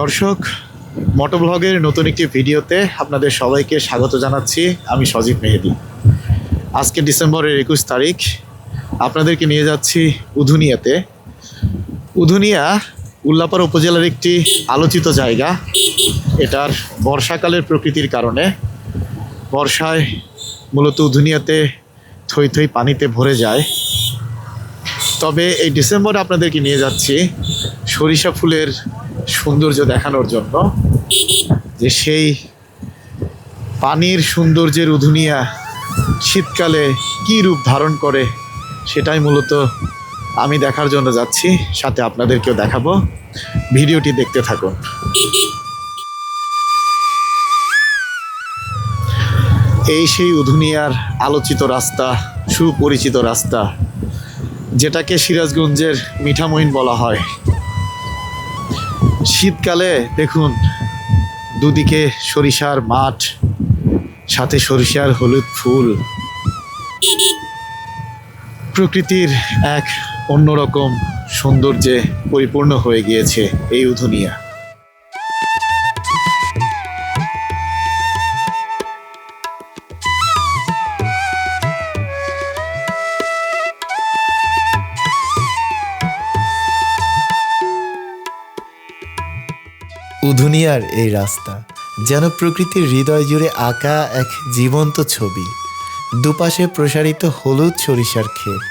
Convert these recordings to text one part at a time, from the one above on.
দর্শক মোটোব্লগের নতুন একটি ভিডিওতে আপনাদের সবাইকে স্বাগত জানাচ্ছি। আমি সজীব মেহেদি। আজকে ডিসেম্বরের একুশ তারিখ। আপনাদেরকে নিয়ে যাচ্ছি উধুনিয়াতে। উধুনিয়া উল্লাপাড়া উপজেলার একটি আলোচিত জায়গা। এটার বর্ষাকালের প্রকৃতির কারণে বর্ষায় মূলত উধুনিয়াতে থই থই পানিতে ভরে যায়। তবে এই ডিসেম্বরে আপনাদেরকে নিয়ে যাচ্ছি সরিষা ফুলের সৌন্দর্য দেখানোর জন্য যে সেই পানির সৌন্দর্যের উধুনিয়া শীতকালে কী রূপ ধারণ করে, সেটাই মূলত আমি দেখার জন্য যাচ্ছি। সাথে আপনাদেরকেও দেখাবো। ভিডিওটি দেখতে থাকুন। এই সেই উধুনিয়ার আলোচিত রাস্তা, সুপরিচিত রাস্তা, যেটাকে সিরাজগঞ্জের মিঠামইন বলা হয়। শীতকালে দেখুন, দুদিকে সরিষার মাঠ, সাথে সরিষার হলুদ ফুল। প্রকৃতির এক অন্যরকম সৌন্দর্যে পরিপূর্ণ হয়ে গিয়েছে এই উধুনিয়া। উধুনিয়ার এই রাস্তা, যেন প্রকৃতির হৃদয় জুড়ে আঁকা এক জীবন্ত ছবি। দুপাশে প্রসারিত হলুদ সরিষার ক্ষেত,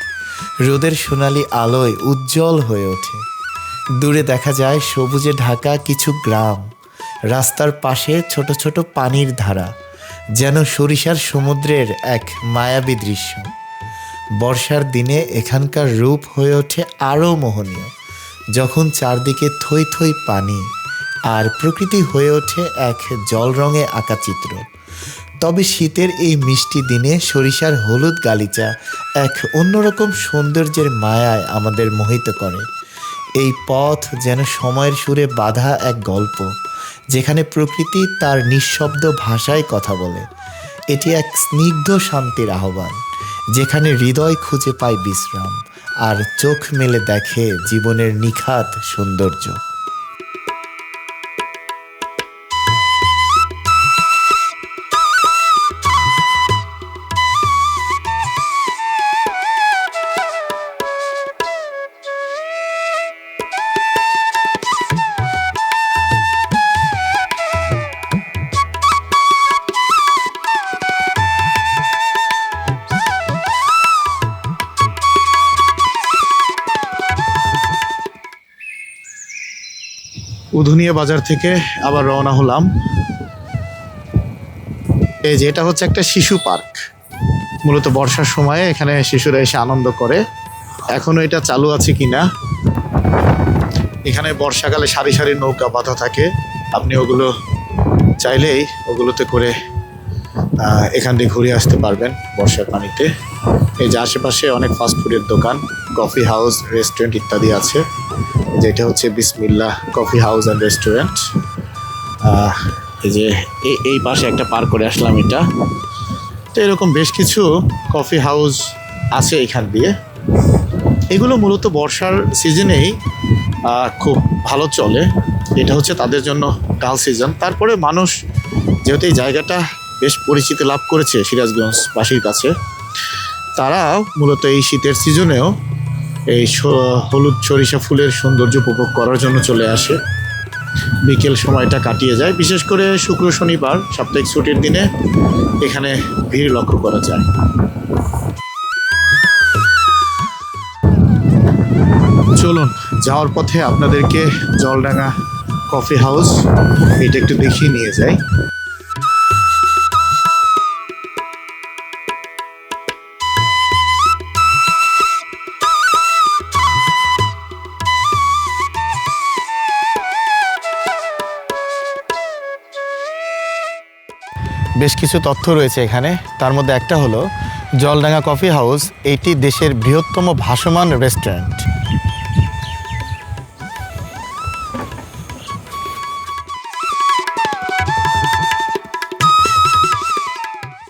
রোদের সোনালি আলোয় উজ্জ্বল হয়ে ওঠে। দূরে দেখা যায় সবুজে ঢাকা কিছু গ্রাম, রাস্তার পাশে ছোট ছোট পানির ধারা, যেন সরিষার সমুদ্রের এক মায়াবী দৃশ্য। বর্ষার দিনে এখানকার রূপ হয়ে ওঠে আরও মোহনীয়, যখন চারদিকে থই থই পানি। আর প্রকৃতি হয়ে ওঠে এক জল রঙে আঁকা চিত্র। তবে শীতের এই মিষ্টি দিনে সরিষার হলুদ গালিচা এক অন্যরকম সৌন্দর্যের মায়ায় আমাদের মোহিত করে। এই পথ যেন সময়ের সুরে বাধা এক গল্প, যেখানে প্রকৃতি তার নিঃশব্দ ভাষায় কথা বলে। এটি এক স্নিগ্ধ শান্তির আহ্বান, যেখানে হৃদয় খুঁজে পায় বিশ্রাম, আর চোখ মেলে দেখে জীবনের নিখাত সৌন্দর্য। উধুনিয়া বাজার থেকে আবার রওনা হলাম। এই যে, এটা হচ্ছে একটা শিশু পার্ক। মূলত বর্ষার সময়ে এখানে শিশুরা এসে আনন্দ করে। এখনও এটা চালু আছে কিনা? এখানে বর্ষাকালে সারি সারি নৌকা বাঁধা থাকে। আপনি ওগুলো চাইলেই ওগুলোতে করে এখান দিয়ে ঘুরে আসতে পারবেন বর্ষার পানিতে। এই যে আশেপাশে অনেক ফাস্টফুডের দোকান। কফি হাউস রেস্টুরেন্ট ইত্যাদি আছে, যেটা হচ্ছে বিসমিল্লা কফি হাউস অ্যান্ড রেস্টুরেন্ট। এই যে এই পাশে একটা পার করে আসলাম এটা। তো এরকম বেশ কিছু কফি হাউস আছে এখান দিয়ে। এগুলো মূলত বর্ষার সিজনেই খুব ভালো চলে। এটা হচ্ছে তাদের জন্য ডাল সিজন। তারপরে মানুষ যেহেতু এই জায়গাটা বেশ পরিচিতি লাভ করেছে সিরাজগঞ্জবাসীর কাছে, তারা মূলত এই শীতের সিজনেও এই হলুদ সরিষা ফুলের সৌন্দর্য উপভোগ করার জন্য চলে আসে। বিকেল সময়টা কাটিয়ে যায়। বিশেষ করে শুক্র, শনিবার, সাপ্তাহিক ছুটির দিনে এখানে ভিড় লক্ষ্য করা যায়। চলুন, যাওয়ার পথে আপনাদেরকে জলডাঙ্গা কফি হাউস, এটা একটু দেখিয়ে নিয়ে যাই। বেশ কিছু তথ্য রয়েছে এখানে। তার মধ্যে একটা হলো, জলডাঙ্গা কফি হাউস, এটি দেশের বৃহত্তম ভাসমান রেস্টুরেন্ট।